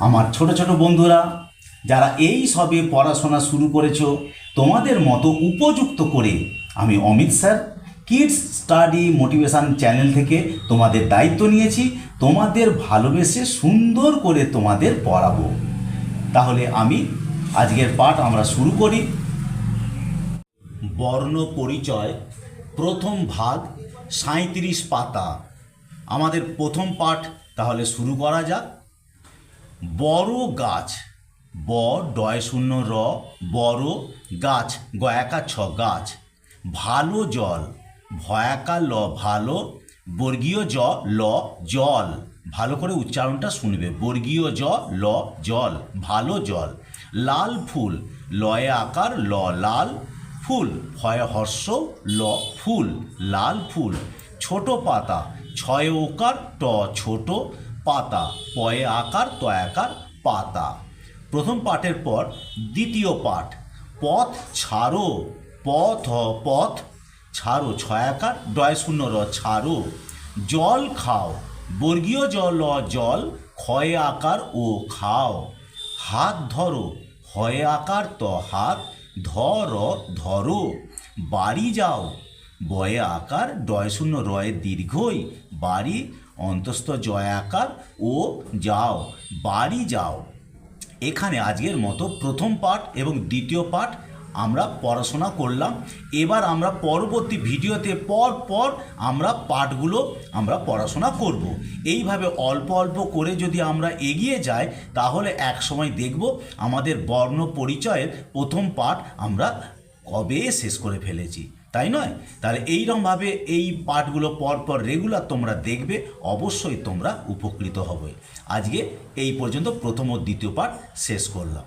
আমার ছোট ছোট বন্ধুরা, যারা এই সবে পড়াশোনা শুরু করেছ, তোমাদের মতো উপযুক্ত করে আমি Amit sir kids study motivation channel থেকে তোমাদের দায়িত্ব নিয়েছি, তোমাদের ভালোবেসে সুন্দর করে তোমাদের পড়াবো। তাহলে আমি আজকের পাঠ আমরা শুরু করি। বর্ণ পরিচয়, প্রথম ভাগ সাঁত্রিশ পাতা। আমাদের প্রথম পাঠ তাহলে শুরু করা যাক। বড় গাছ। ব, ডয় শূন্য, র, বড় গাছ, গয়াকা ছ গাছ। ভালো জল, ভয়াকা ল, ভালো। বর্গীয় জ, ল, জল। ভালো করে উচ্চারণটা শুনবে। বর্গীয় জ, ল, জল, ভালো জল। লাল ফুল, লয়ে আকার, ল, লাল ফুল। ভয় হর্ষ, ল, ফুল, লাল ফুল। ছোট পাতা, ছয় ওকার, ট, ছোট। পাতা, পয়ে আকার ত আকার, পাতা। প্রথম পাঠের পর দ্বিতীয় পাঠ, পথ ছাড়ো, পথ পথ, ছাড়ো, ছয় আকার, ডয় শূন্য, র, ছাড়ো। জল খাও, বর্গীয় জল জল, ক্ষয় আকার ও খাও। হাত ধরো, হয় আকার ত, হাত ধর ধরো। বাড়ি যাও, বয়ে আকার, ডয় শূন্য, রয়ে দীর্ঘই, বাড়ি অন্তস্থ জয় আকার ও যাও, বাড়ি যাও। এখানে আজকের মতো প্রথম পাঠ এবং দ্বিতীয় পাঠ আমরা পড়াশোনা করলাম। এবার আমরা পরবর্তী ভিডিওতে পর পর আমরা পাঠগুলো আমরা পড়াশোনা করব। এইভাবে অল্প অল্প করে যদি আমরা এগিয়ে যাই, তাহলে এক সময় দেখব আমাদের বর্ণ পরিচয়ের প্রথম পাঠ আমরা কবে শেষ করে ফেলেছি। তাই নয়? তাহলে এইরকমভাবে এই পাঠগুলো পরপর পর রেগুলার তোমরা দেখবে, অবশ্যই তোমরা উপকৃত হবে। আজকে এই পর্যন্ত প্রথম ও দ্বিতীয় পাঠ শেষ করলাম।